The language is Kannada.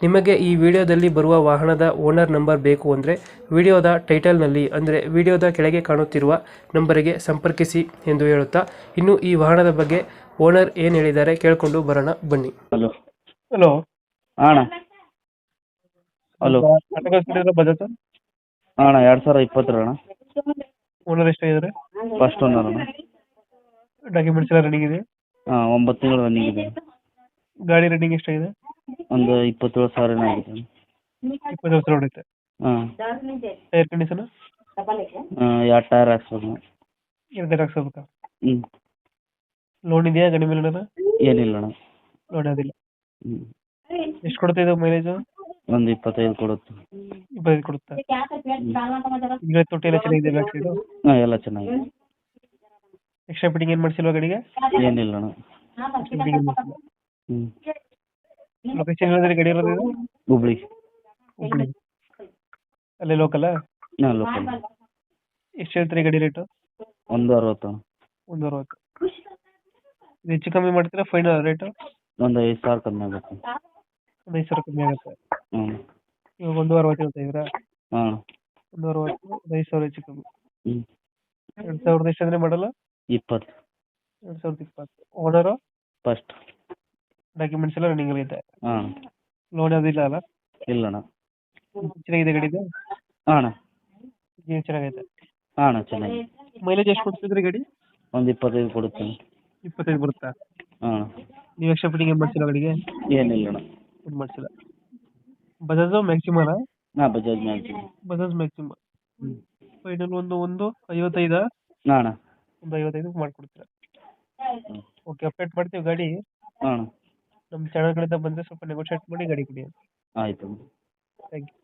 ನಿಮಗೆ ಈ ವಿಡಿಯೋದಲ್ಲಿ ಬರುವ ವಾಹನದ ಓನರ್ ನಂಬರ್ ಬೇಕು ಅಂದರೆ ವಿಡಿಯೋದ ಟೈಟಲ್ನಲ್ಲಿ ಅಂದರೆ ವಿಡಿಯೋದ ಕೆಳಗೆ ಕಾಣುತ್ತಿರುವ ನಂಬರಿಗೆ ಸಂಪರ್ಕಿಸಿ ಎಂದು ಹೇಳುತ್ತಾ ಇನ್ನು ಈ ವಾಹನದ ಬಗ್ಗೆ ಓನರ್ ಏನು ಹೇಳಿದ್ದಾರೆ ಕೇಳಿಕೊಂಡು ಬರೋಣ ಬನ್ನಿ. ಹಲೋ. ಹಲೋ. ಅಣ್ಣ. ಹಲೋ. ಬಜಾಜ್ ಅಣ್ಣ ಎರಡು ಸಾವಿರ ಇಪ್ಪತ್ತರ ಅಣ್ಣ. ಓನರ್ ಎಷ್ಟಾಗಿದ್ದಾರೆ ಫಸ್ಟ್ ಓನರ್ ಅಣ್ಣ. ಡಾಕ್ಯುಮೆಂಟ್ಸ್ ಎಲ್ಲ ರನ್ನಿಂಗ್ ಇದೆ ಹಾಂ ಒಂಬತ್ತು ತಿಂಗಳು ರನ್ನಿಂಗ್ ಇದೆ. ಗಾಡಿ ರನ್ನಿಂಗ್ ಎಷ್ಟಾಗಿದೆ? ಒಂದು ಇಪ್ಪತ್ತೇಳು ಸಾವಿರ ಏನೋ ಆಗಿದೆ ಅಣ್ಣ ಇಪ್ಪತ್ತು ವರ್ಷ ಹೊಡೆಯುತ್ತೆ ಹಾಂ. Tyre condition? ಎರಡು ಟೈರ್ ಹಾಕ್ಸ್ಬೇಕು. ಎರಡು ಹಾಕ್ಸ್ಬೇಕಾ? ಹ್ಞೂ ಲೋನ್ ಇದೆಯಾ ಗಾಡಿ ಮೇಲೆ ಏನಾರ ಏನಿಲ್ಲ ಅಣ್ಣ. ಲೋನ್ ಅದಿಲ್ಲ ಹ್ಞೂ ಎಷ್ಟು ಕೊಡುತ್ತೆ ಇದು ಮೈಲೇಜ್ ಒಂದು ಇಪ್ಪತ್ತೈದು ಕೊಡುತ್ತೆ. ಇಪ್ಪತ್ತೈದು ಕೊಡುತ್ತೆ? ತೊಟ್ಟಿ ಎಲ್ಲ ಚೆನ್ನಾಗಿದೆ ಬ್ಯಾಕ್ ಸೈಡು ಹಾಂ ಎಲ್ಲ ಚೆನ್ನಾಗಿದೆ. ಎಕ್ಸ್ಟ್ರಾ ಫಿಟ್ಟಿಂಗ್ ಏನು ಮಾಡಿಸಿಲ್ವಾ ಗಾಡಿಗೆ ಏನಿಲ್ಲ ಅಣ್ಣ. ಹ್ಞೂ ಲೊಕೇಶನ್ ಹೇಳಿದ್ರೆ ಗಡಿ ಇರೋದು ಇದು? ಹುಬ್ಳಿ. ಹುಬ್ಳಿ. ಅಲ್ಲಿ ಲೋಕಲ್ ಹಾಂ ಲೋಕಲ್ ಎಷ್ಟು ಹೇಳ್ತೀರಿ ಗಡಿ ರೇಟು ಒಂದು ಅರವತ್ತು. ಒಂದು ಅರವತ್ತು. ಇದು ಹೆಚ್ಚು ಕಮ್ಮಿ ಮಾಡ್ತೀರಾ ಫೈನಲ್ ರೇಟು ಒಂದು ಐದು ಸಾವಿರ ಕಮ್ಮಿ ಆಗುತ್ತೆ. ಒಂದು ಐದು ಸಾವಿರ ಕಮ್ಮಿ ಆಗುತ್ತೆ. ಹ್ಞೂ ಇವಾಗ ಒಂದು ಅರವತ್ತು ಹೇಳ್ತಾ ಇದ್ದೀರಾ? ಹಾಂ. ಒಂದು ಅರವತ್ತು ಒಂದು ಐದು ಸಾವಿರ ಹೆಚ್ಚು ಕಮ್ಮಿ. ಹ್ಞೂ ಎರಡು ಸಾವಿರದ ಎಷ್ಟು ಅಂದರೆ ಮಾಡಲ್ಲ? ಇಪ್ಪತ್ತು. ಎರಡು ಸಾವಿರದ ಇಪ್ಪತ್ತು. ಓನರು ಫಸ್ಟ್ ಡಾಕ್ಯುಮೆಂಟ್ಸ್ ಎಲ್ಲ ರನ್ನಿಂಗ್ ಐತೆ ಹಾಂ. ಲೋನ್ ಅದಿಲ್ಲ ಅಲ್ಲ? ಇಲ್ಲ ಅಣ್ಣ ಚೆನ್ನಾಗಿದೆ ಗಾಡಿದು ಹಾಂ ಅಣ್ಣ. ಏನು ಚೆನ್ನಾಗೈತೆ. ಹಾಂ ಅಣ್ಣ ಚೆನ್ನಾಗಿದೆ. ಮೈಲೇಜ್ ಎಷ್ಟು ಕೊಡ್ತಿದ್ರಿ ಗಾಡಿ? ಒಂದು ಇಪ್ಪತ್ತೈದು ಕೊಡುತ್ತೆ ಇಪ್ಪತ್ತೈದು ಬರುತ್ತಾ? ಹಾಂ ನೀವು ಎಕ್ಸ್ಟ್ರಾ ಫಿಟ್ಟಿಂಗ್ ಏನು ಮಾಡ್ಸಿಲ್ಲ ಗಾಡಿಗೆ? ಏನಿಲ್ಲ ಅಣ್ಣ. ಏನು ಮಾಡ್ಸಿಲ್ಲ? ಬಜಾಜ್ ಮ್ಯಾಕ್ಸಿಮಲ್ ಅಲ್ಲ? ಹಾಂ ಬಜಾಜ್ ಮ್ಯಾಕ್ಸಿಮಮ್ ಬಜಾಜ್ ಮ್ಯಾಕ್ಸಿಮ ಹ್ಞೂ ಫೈನಲ್ ಒಂದು ಒಂದು ಐವತ್ತೈದ? ಹಾಂ ಅಣ್ಣ. ಒಂದು ಐವತ್ತೈದು ಮಾಡ್ಕೊಡ್ತೀರಾ? ಓಕೆ ಅಪ್ಡೇಟ್ ಮಾಡ್ತೀವಿ ಗಾಡಿ. ಹಾಂ ಅಣ್ಣ. ನಮ್ಮ ಚಾನಲ್ ಕಡೆಯಿಂದ ಬಂದರೆ ಸ್ವಲ್ಪ ನೆಗೋಷಿಯೇಟ್ ಮಾಡಿ ಗಾಡಿ ಕೊಡಿ ಆಯಿತು ಥ್ಯಾಂಕ್ ಯು